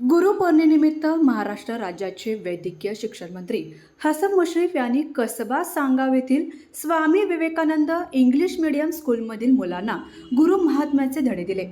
गुरुपौर्णिमेनिमित्त महाराष्ट्र राज्याचे वैद्यकीय शिक्षण मंत्री हसन मुश्रीफ यांनी कसबा सांगाव येथील स्वामी विवेकानंद इंग्लिश मीडियम स्कूलमधील मुलांना गुरु महात्म्याचे धडे दिले.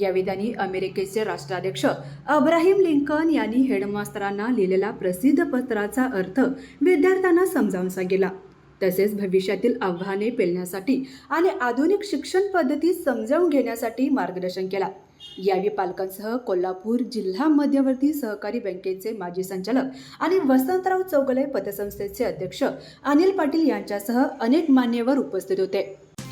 यावेळी त्यांनी अमेरिकेचे राष्ट्राध्यक्ष अब्राहिम लिंकन यांनी हेडमास्तरांना लिहिलेल्या प्रसिद्ध पत्राचा अर्थ विद्यार्थ्यांना समजावून सांगितला. तसेच भविष्यातील आव्हाने पेलण्यासाठी आणि आधुनिक शिक्षण पद्धती समजावून घेण्यासाठी मार्गदर्शन केला. यावेळी पालकांसह कोल्हापूर जिल्हा मध्यवर्ती सहकारी बँकेचे माजी संचालक आणि वसंतराव चौगले पतसंस्थेचे अध्यक्ष अनिल पाटील यांच्यासह अनेक मान्यवर उपस्थित होते.